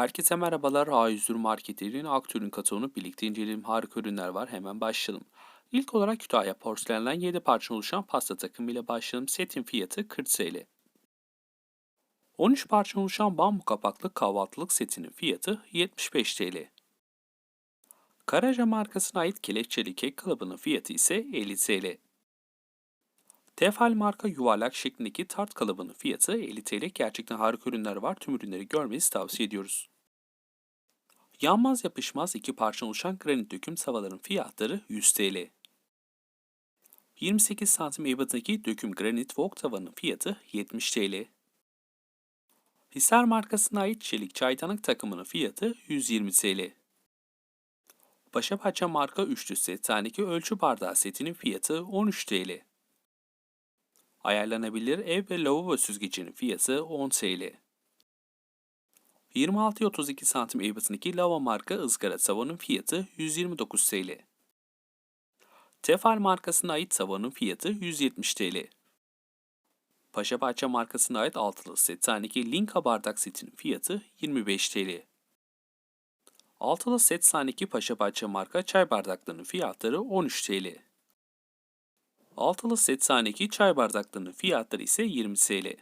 Herkese merhabalar. A100 Market'in aktörün kataloğunu birlikte inceleyelim. Harika ürünler var. Hemen başlayalım. İlk olarak Kütahya porselenden 7 parça oluşan pasta takımı ile başlayalım. Setin fiyatı 40 TL. 13 parça oluşan bambu kapaklı kahvaltılık setinin fiyatı 75 TL. Karaca markasına ait kelepçeli kek kalıbının fiyatı ise 50 TL. Tefal marka yuvarlak şeklindeki tart kalıbının fiyatı 50 TL. Gerçekten harika ürünler var. Tüm ürünleri görmenizi tavsiye ediyoruz. Yanmaz yapışmaz iki parça oluşan granit döküm savaların fiyatları 100 TL. 28 santim ebatındaki döküm granit wok tavanın fiyatı 70 TL. Hisar markasına ait çelik çaydanlık takımının fiyatı 120 TL. Paşa marka üçlü set taneki ölçü bardağı setinin fiyatı 13 TL. Ayarlanabilir ev ve lavabo süzgecinin fiyatı 10 TL. 26-32 santim ebatındaki Lava marka ızgara tavanın fiyatı 129 TL. Tefal markasına ait tavanın fiyatı 170 TL. Paşa Bahçe markasına ait altılı set taneki Linka bardak setinin fiyatı 25 TL. Altılı set sahneki Paşa Bahçe marka çay bardaklarının fiyatları 13 TL. Altılı set sahneki çay bardaklarının fiyatları ise 20 TL.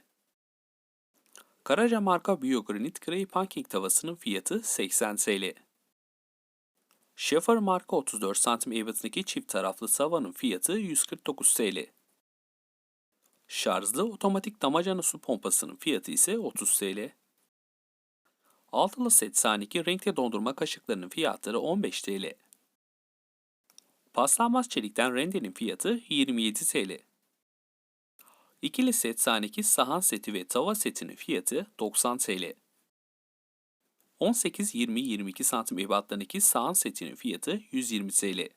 Karaca marka Biogranit Grey Pancake tavasının fiyatı 80 TL. Schaefer marka 34 cm ebatındaki çift taraflı tavanın fiyatı 149 TL. Şarjlı otomatik damacana su pompasının fiyatı ise 30 TL. Altılı set sahneki renkli dondurma kaşıklarının fiyatları 15 TL. Paslanmaz çelikten rendenin fiyatı 27 TL. İkili set sahneki sahan seti ve tava setinin fiyatı 90 TL. 18-20-22 santim ebatlarındaki sahan setinin fiyatı 120 TL.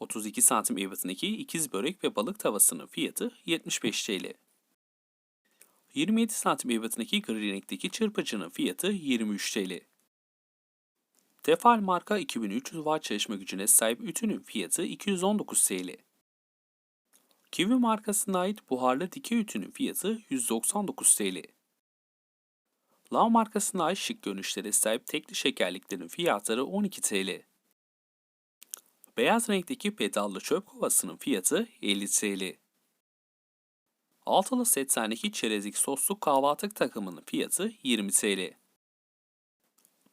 32 santim ebatındaki ikiz börek ve balık tavasının fiyatı 75 TL. 27 santim ebatındaki gri renkteki çırpıcının fiyatı 23 TL. Tefal marka 2300 watt çalışma gücüne sahip ütünün fiyatı 219 TL. Kiwi markasına ait buharlı dikey ütünün fiyatı 199 TL. Lav markasına ait şık görünüşlere sahip tekli şekerliklerin fiyatları 12 TL. Beyaz renkteki pedallı çöp kovasının fiyatı 50 TL. Altılı set çerezlik soslu kahvaltı takımının fiyatı 20 TL.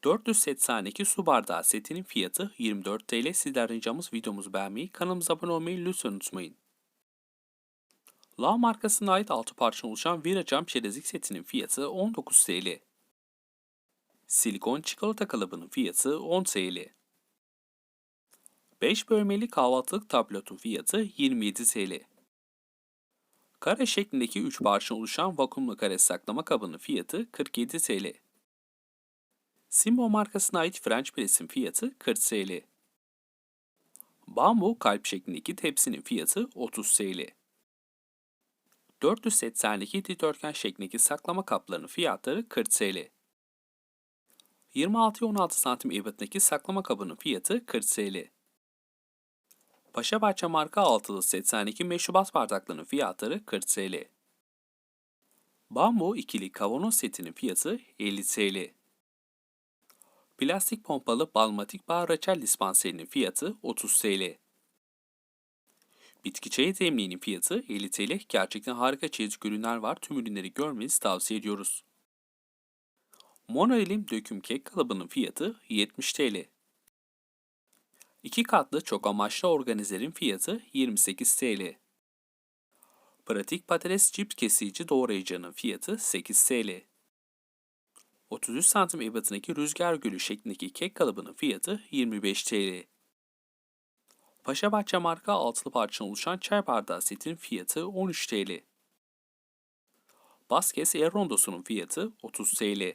400 set sahneki su bardağı setinin fiyatı 24 TL. Sizler ricamız videomuzu beğenmeyi, kanalımıza abone olmayı lütfen unutmayın. La markasına ait 6 parça oluşan Vira cam çerezlik setinin fiyatı 19 TL. Silikon çikolata kalıbının fiyatı 10 TL. 5 bölmeli kahvaltılık tablotun fiyatı 27 TL. Kare şeklindeki 3 parça oluşan vakumlu kare saklama kabının fiyatı 47 TL. Simbo markasına ait French Press'in fiyatı 40 TL. Bambu kalp şeklindeki tepsinin fiyatı 30 TL. 482 dikdörtgen şeklindeki saklama kaplarının fiyatları 40 TL. 26-16 cm ebatındaki saklama kabının fiyatı 40 TL. Paşa Bahçe marka altılı 82 meşrubat bardaklarının fiyatları 40 TL. Bambu ikili kavanoz setinin fiyatı 50 TL. Plastik pompalı balmatik bağ reçel dispanserinin fiyatı 30 TL. Bitki çayı demliğinin fiyatı 50 TL. Gerçekten harika çeyiz ürünler var. Tüm ürünleri görmenizi tavsiye ediyoruz. Monoelim döküm kek kalıbının fiyatı 70 TL. İki katlı çok amaçlı organizerin fiyatı 28 TL. Pratik patates cips kesici doğrayıcının fiyatı 8 TL. 33 santim ebatındaki rüzgar gülü şeklindeki kek kalıbının fiyatı 25 TL. Paşa Bahçe marka altılı parça oluşan çay bardağı setin fiyatı 13 TL. Baskes Air Rondosu'nun fiyatı 30 TL.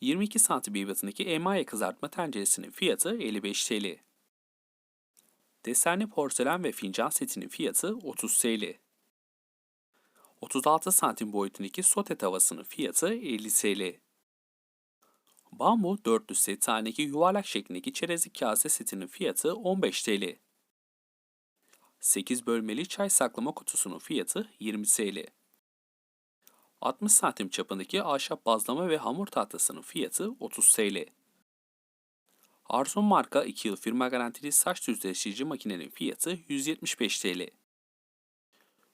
22 santim ebatındaki emaye kızartma tenceresinin fiyatı 55 TL. Desenli porselen ve fincan setinin fiyatı 30 TL. 36 santim boyutundaki sote tavasının fiyatı 50 TL. Bambu 400 set taneki yuvarlak şeklindeki çerezlik kase setinin fiyatı 15 TL. 8 bölmeli çay saklama kutusunun fiyatı 20 TL. 60 santim çapındaki ahşap bazlama ve hamur tahtasının fiyatı 30 TL. Arson marka 2 yıl firma garantili saç düzleştirici makinenin fiyatı 175 TL.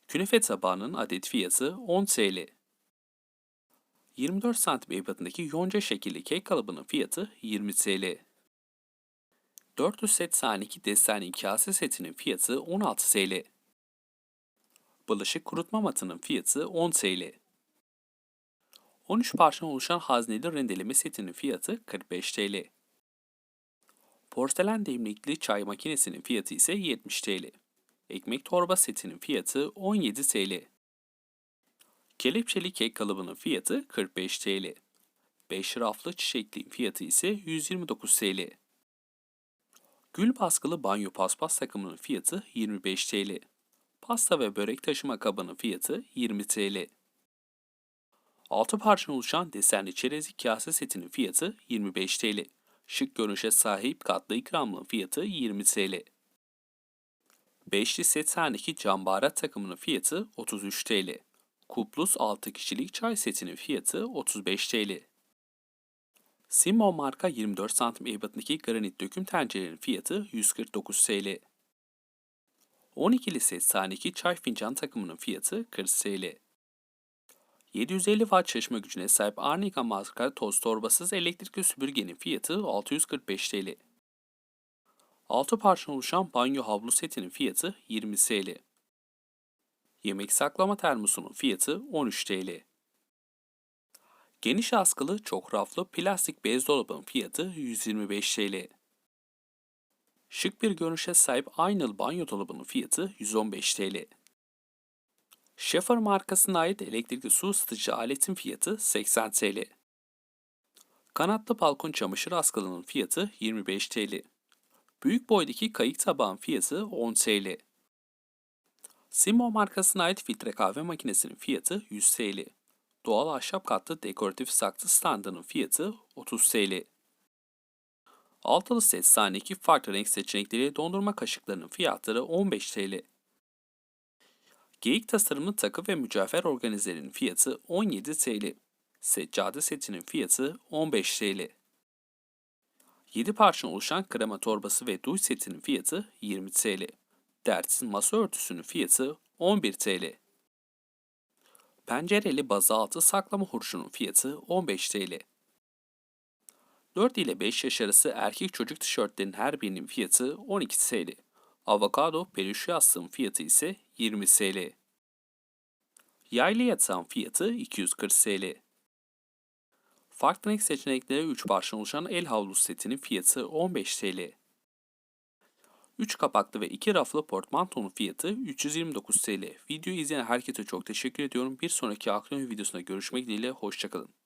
Künefe tabağının adet fiyatı 10 TL. 24 santim ebatındaki yonca şekilli kek kalıbının fiyatı 20 TL. 400 set saniki desenli kase setinin fiyatı 16 TL. Bulaşık kurutma matının fiyatı 10 TL. 13 parça oluşan hazneli rendeleme setinin fiyatı 45 TL. Porselen demlikli çay makinesinin fiyatı ise 70 TL. Ekmek torba setinin fiyatı 17 TL. Kelepçeli kek kalıbının fiyatı 45 TL. 5 raflı çiçekliğin fiyatı ise 129 TL. Gül baskılı banyo paspas takımının fiyatı 25 TL. Pasta ve börek taşıma kabının fiyatı 20 TL. 6 parça oluşan desenli çerezlik kase setinin fiyatı 25 TL. Şık görünüşe sahip katlı ikramlığın fiyatı 20 TL. Beşli set sahneki cam baharat takımının fiyatı 33 TL. Kuplus 6 kişilik çay setinin fiyatı 35 TL. Simon marka 24 santim ebatındaki granit döküm tencerenin fiyatı 149 TL. 12'li set sahneki çay fincan takımının fiyatı 40 TL. 750 watt çalışma gücüne sahip Arnica marka toz torbasız elektrikli süpürgenin fiyatı 645 TL. 6 parça oluşan banyo havlu setinin fiyatı 20 TL. Yemek saklama termosunun fiyatı 13 TL. Geniş askılı çok raflı plastik bez dolabın fiyatı 125 TL. Şık bir görünüşe sahip aynalı banyo dolabının fiyatı 115 TL. Schaefer markasına ait elektrikli su ısıtıcı aletin fiyatı 80 TL. Kanatlı balkon çamaşır askılının fiyatı 25 TL. Büyük boydaki kayık tabağın fiyatı 10 TL. Simo markasına ait filtre kahve makinesinin fiyatı 100 TL. Doğal ahşap katlı dekoratif saksı standının fiyatı 30 TL. Altılı set sahneki farklı renk seçenekleri dondurma kaşıklarının fiyatları 15 TL. Geyik tasarımlı takı ve mücevher organizerin fiyatı 17 TL. Seccade setinin fiyatı 15 TL. 7 parça oluşan krema torbası ve duş setinin fiyatı 20 TL. Dertsiz masa örtüsünün fiyatı 11 TL. Pencereli bazaltı saklama hurşunun fiyatı 15 TL. 4 ile 5 yaş arası erkek çocuk tişörtlerin her birinin fiyatı 12 TL. Avokado peluş yastığın fiyatı ise 20 TL. Yaylı yatağın fiyatı 240 TL. Farklı renk seçenekleri 3 parça oluşan el havlusu setinin fiyatı 15 TL. 3 kapaklı ve 2 raflı portmantonun fiyatı 329 TL. Videoyu izleyen herkese çok teşekkür ediyorum. Bir sonraki aksiyon videosunda görüşmek dileğiyle. Hoşçakalın.